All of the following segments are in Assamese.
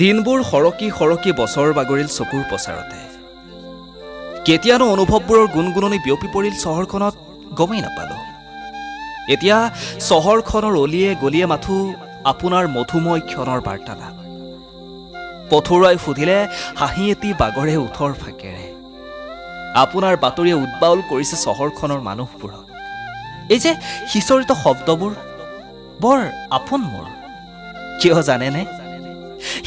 দিনবোৰ সৰকি সৰকি বছৰ বাগৰিল চকুৰ পচাৰতে। কেতিয়ানো অনুভৱবোৰৰ গুণগুণনি বিয়পি পৰিল চহৰখনত গমেই নাপালোঁ। এতিয়া চহৰখনৰ অলিয়ে গলিয়ে মাথো আপোনাৰ মধুময় ক্ষণৰ বাৰ্তালাপ। পথৰুৱাই সুধিলে হাঁহি এটি বাগৰে ওঠৰ ফাকেৰে। আপোনাৰ বাতৰিয়ে উদ্বাউল কৰিছে চহৰখনৰ মানুহবোৰক। এই যে সিঁচৰিত শব্দবোৰ বৰ আপোন মোৰ। কিয় জানেনে?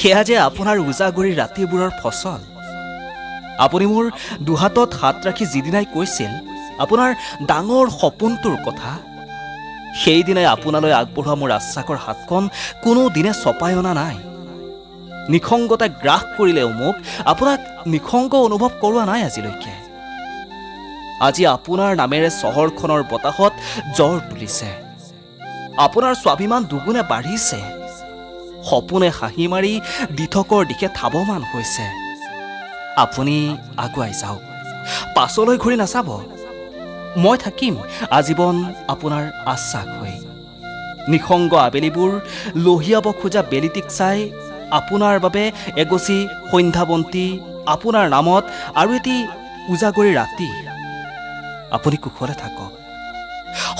সেয়া যে আপোনাৰ উজাগৰিৰ ৰাতিবোৰৰ ফচল। আপুনি মোৰ দুহাতত হাত ৰাখি যিদিনাই কৈছিল, আপোনাৰ ডাঙৰ সপোনটোৰ কথা, সেইদিনাই আপোনালৈ আগবঢ়োৱা মোৰ আশ্বাসৰ হাতখন কোনোদিনে চপাই অনা নাই। নিসংগতাই গ্ৰাস কৰিলেও মোক আপোনাক নিসংগ অনুভৱ কৰোৱা নাই আজিলৈকে। আজি আপোনাৰ নামেৰে চহৰখনৰ বতাহত জ্বৰ তুলিছে। আপোনাৰ স্বাভিমান দুগুণে বাঢ়িছে। সপোনে হাঁহি মাৰি দিঠকৰ দিশে ধাৱমান হৈছে। আপুনি আগুৱাই যাওক। পাছলৈ ঘূৰি নাচাব। মই থাকিম আজীৱন আপোনাৰ আশ্বাস হৈ। নিসংগ আবেলিবোৰ লহিয়াব খোজা বেলিটিক চাই আপোনাৰ বাবে এগচি সন্ধ্যাবন্তী আপোনাৰ নামত আৰু এটি উজাগৰি ৰাতি। আপুনি কুশলে থাকক।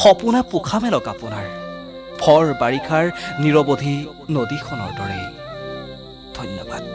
সপোনে পোখা মেলক আপোনাৰ। ভৰ বাৰিষাৰ নিৰৱধি নদীখনৰ দৰে। ধন্যবাদ।